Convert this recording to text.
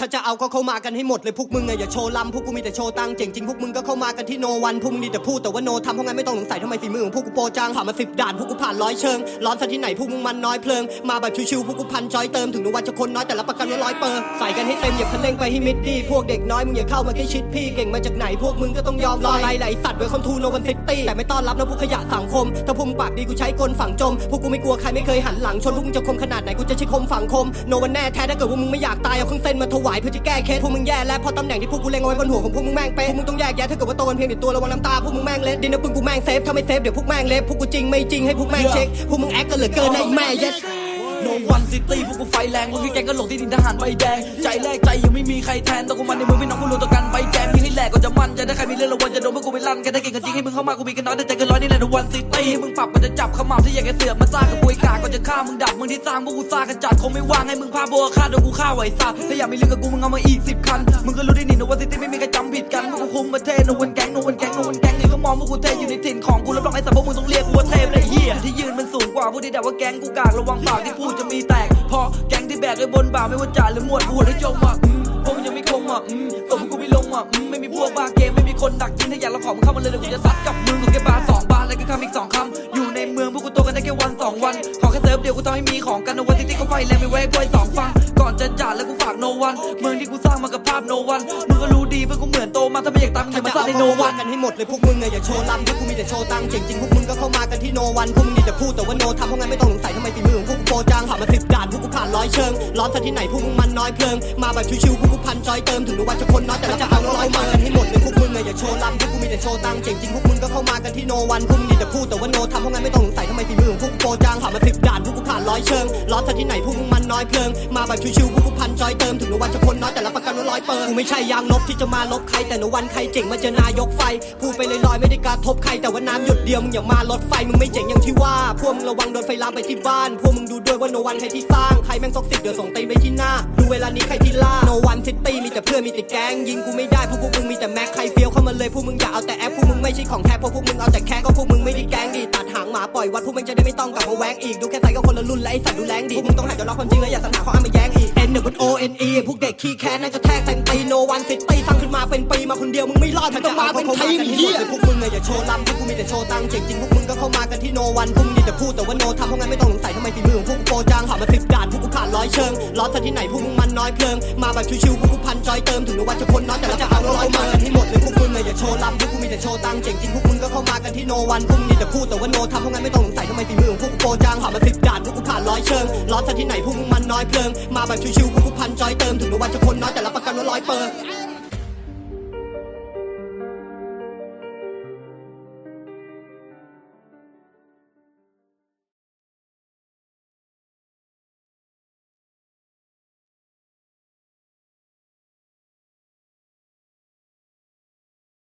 ถ้าจะเอาก็เข้ามากันให้หมดเลยพวกมึงอะอย่าโชว์ลำพวกกูมีแต่โชว์ตังเจ๋งจริงพวกมึงก็เข้ามากันที่โนวันพวกมึงดีแต่พูดแต่ว่าโนทำเพราะงั้นไม่ต้องสงสัยทำไมฝีมือของพวกกูโปรจังผ่านมาสิบด่านพวกกูผ่านร้อยเชิงร้อนซะที่ไหนพวกมึงมันน้อยเพลิงมาแบบชิวๆพวกกูพันจอยเติมถึงโนวันจะคนน้อยแต่ละประกันว่าร้อยเปอร์ใส่กันให้เต็มอย่าคันเร่งไปให้มิดดีพวกเด็กน้อยมึงอย่าเข้ามาแค่ชิดพี่เก่งมาจากไหนพวกมึงก็ต้องยอมรอไล่ไหลสัตว์ไว้คอนทูโนวันซิตี้แต่ไม่ต้อนรับนะพวกขยะสังคม ถ้าพวกมึงปากดีกูใช้กลฝังจมพวกกูไม่กลัวใครไม่เคยหันหลังชนพวกมึงจะคมขนาดไหนกูจะใช้คมฝังคมโนวันแน่แท้ถ้าเกิดว่ามึงไม่อยากตายเอาเครื่องเส้นมาถวายเพื่อจะแก้เคสพวกมึงแย่แล้วพอตำแหน่งที่พวกกูเล็งเอาไว้บนหัวของพวกมึงแม่งเป๊ะพวกมึงต้องแยกแยะถ้าเกิดว่าโตกันเพียงแต่ตัวระวังน้ำตาพวกมึงแม่งเละดินน้ำปึงกูแม่งเซฟถ้าไม่เซฟเดี๋ยวพวกแม่งเละพวกกูจริงไม่จริงให้พวกแม่งเช็คพวกมึงแอคกันเหลือเกินในแม่เย็ดโนวันซิตี้พวกกูไฟแรงมึงคือแกงก็หลงที่ดินทหารใบแดง ใจแรกใจยังไม่มีใครแทนแตัวกูมันในมือพี่น้องกูรู้ตัวกัน แหลกก็จะมันจะได้ใครมีเรื่องระวันจะโดนพวกกูไปลั่นแค่ได้เก่งกันจริงให้มึงเข้ามากูมีกันน้อยแต่ใจกันร้อยนี่แหละโนวันซิตี้มึงปรับมันจะจับขมับที่อยากจะเสือกมาซ่างกับปุยกาก็จะฆ่ามึงดับมึงที่สร้างพวกกูซ่างกันจัดคงไม่ว่างให้มึงพาโบวฆ่าโดนกูฆ่าไหวซะถ้าอยากมีเรื่องกับกูมึงเอามาอีกสิบคันมึงก็รู้ไดีนี่โนวันซิตี้ไม่มีใครจำผิดกันพวกกูคุมประเทศโนวันแก๊งโนวันแก๊งโนวันแก๊งนี่ก็มองพวกกูเทอยู่ในถิ่นของกูรับรองไอ้สัตว์พวกมึงต้องเรียกกูว่าเทพเลยเฮียที่ยืนมันสูงกว่าพวกที่ด่าว่าแก๊งกูกากระวังปากที่พูดจะมีแตกพราะแก๊งที่แบกไอ้บนบ่าไม่ว่าจ่าหรือหมวดกูหัวได้จมอะอืมยังไม่คมอะอืม มึงกูไม่ลงอะอืมไม่มีพวกบ้าเกมไม่มีคนดักยิงถ้าอยากเราขอมึงเข้ามาเลยเดี๋ยวกูจะซัดกับมึงกูแค่บาร์สองบาร์แล้วก็คำอีกสองคำอยู่ในเมืองพวกกูโตกันได้แค่วันสองวัน ขอแค่เซิร์ฟเดียวกูทำให้มีของกันโนวันที่ที่เขาไฟแรงไม่ไว้กล้วยสองฟังก่อนจะจ่าแล้วกูฝากโนวันเมืองที่กูสร้างมากับภาพโนวันมึงก็รู้ดีเพื่อนกูเหมือนโตมาถ้าไม่อยากตามมึงอย่ามาสร้างในโนวันกันให้หมดเลยพวกมึงอะอย่าโชว์ลำพวกกูมีแต่โชว์ตังค์เจ๋งจริงพวกมึงก็เข้ามากันที่โนวันพวกมึงดีแต่พูดแต่ว่าโนทำเพราะงั้นไม่ต้องสงสัยทำไมฝีมือของพวกกูโปรจังผ่านมาสิบด่านพวกกูผ่านร้อยเชิงร้อนซะที่ไหนพวกมึงมันน้อยเพลิงมาแบบชิวๆพวกกูพันจอยเติมถึงโนวันจะคนน้อยแต่ละจะเอามากันให้หมดเลยพวกมึงอะอย่าโชว์ลำพวกกูมีแต่โชว์ตังค์เจ๋งจริงพวกมึงก็เข้ามากันที่โนวันพวกมึงดีแต่พูดแต่ว่าโนทำเพราะงั้นไม่ต้องสงสัยทำไมฝีมือของพวกกูโปรจังผ่านมาสิบด่านพวกกูผ่านร้อยเชิงร้อนซะที่ไหนพวกมึงมันน้อยเพลิงมาแบบชิวๆพวกกูพัน จอยเติมถึงโนวันจะคนน้อยแต่ละประกันว่าร้อยเปอร์กูไม่ใช่ยางลบที่จะมาลบใครแต่โนวันใครเจ๋งมาเจอนายกไฟพูดไปลอยๆไม่ได้การทบใครแต่ว่าน้ำหยดเดียวมึงอย่ามารถไฟมึงไม่เจ๋งอย่างที่ว่า พวกมึงระวังโดนไฟลามไปที่บ้านพวกมึงดูด้วยว่าโนวันใครที่สร้างใครแม่งซอกสิกเดี๋ยวส่งตีไปที่หน้าดูเวลานี้ใครที่ล่าโนวันซิตี้มีแต่เพื่อนมีแต่แก๊งยิงกูไม่ได้เพราะพวกมึงมีแต่แม็กใครเฟี้ยวเข้ามาเลยพวกมึงอย่าเอาแต่แอปพวก ไม่ใช่ของแท้พราะพวกมึงเอาแต่แค่ก็พวกมึงไม่ได้แกงดีตัดหางหมาปล่อยวัดพวกมึงจะได้ไม่ต้องกลับมาแว้งอีกดูแค่ใส่ก็คนละรุ่นและไอ้สัตว์ดูแรงดีพวกมึงต้องหัดยอมรับความจริงและอย่าสังหาข้ออ้างมาแย้งอีก N W O N E พวกเด็กขี้แค้นนั่นก็แทกเต็มตีโนวันซิตี้สร้างขึ้นมาเป็นปีมาคนเดียวมึงไม่รอดมึงต้องมาเป็นทีมเฮียพวกมึงอะอย่าโชว์ลำพวกกูมีแต่โชว์ตังค์เจ๋งจริงพวกมึงก็เข้ามากันที่โนวันพวกมึงดีแต่พูดแต่ว่าโนทำเพราะงั้นไม่ต้องสงสัยทำไมฝีมือของพวกกูโปรจังผ่ามาสิบด่านพวกกูผ่านร้อยเชิงร้อซะที่ไหนพวกมึงมันน้อยเพลิงมาแบบชิวๆพวกกูพันจอยเติมถึงโนวันจะคนน้อยแต่ละจะเอาร้อยมากันให้หมดเลยพวก ที่โนวันพรุ่งดีแต่พูดแต่ว่าโนทำเพราะงั้นไม่ต้องสงสัยทำไมฝีมือของพวกกูโปรจังผ่านมาสิบด่านพวกกูผ่านร้อยเชิงร้อนซะที่ไหนพวกมึงมันน้อยเพลิงมาแบบชิวๆพวกกูพันจอยเติมถึงโนวันจะคนน้อยแต่ละประกันว่าร้อยเปอร์